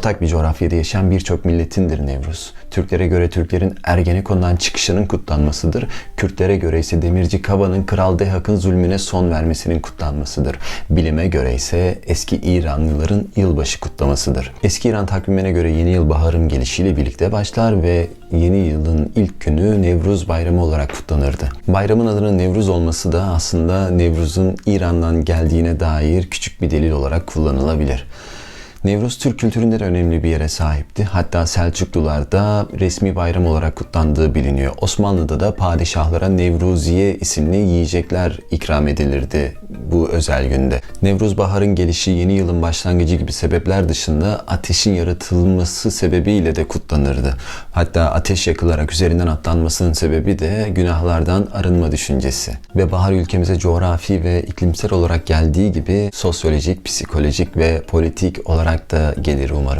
Ortak bir coğrafyada yaşayan birçok milletindir Nevruz. Türklere göre Türklerin Ergenekon'dan çıkışının kutlanmasıdır. Kürtlere göre ise Demirci Kaba'nın Kral Dehak'ın zulmüne son vermesinin kutlanmasıdır. Bilime göre ise eski İranlıların yılbaşı kutlamasıdır. Eski İran takvimine göre yeni yıl baharın gelişiyle birlikte başlar ve yeni yılın ilk günü Nevruz Bayramı olarak kutlanırdı. Bayramın adının Nevruz olması da aslında Nevruz'un İran'dan geldiğine dair küçük bir delil olarak kullanılabilir. Nevruz Türk kültüründe de önemli bir yere sahipti. Hatta Selçuklularda resmi bayram olarak kutlandığı biliniyor. Osmanlı'da da padişahlara Nevruziye isimli yiyecekler ikram edilirdi bu özel günde. Nevruz baharın gelişi, yeni yılın başlangıcı gibi sebepler dışında ateşin yaratılması sebebiyle de kutlanırdı. Hatta ateş yakılarak üzerinden atlanmasının sebebi de günahlardan arınma düşüncesi. Ve bahar ülkemize coğrafi ve iklimsel olarak geldiği gibi sosyolojik, psikolojik ve politik olarak da gelir umarım.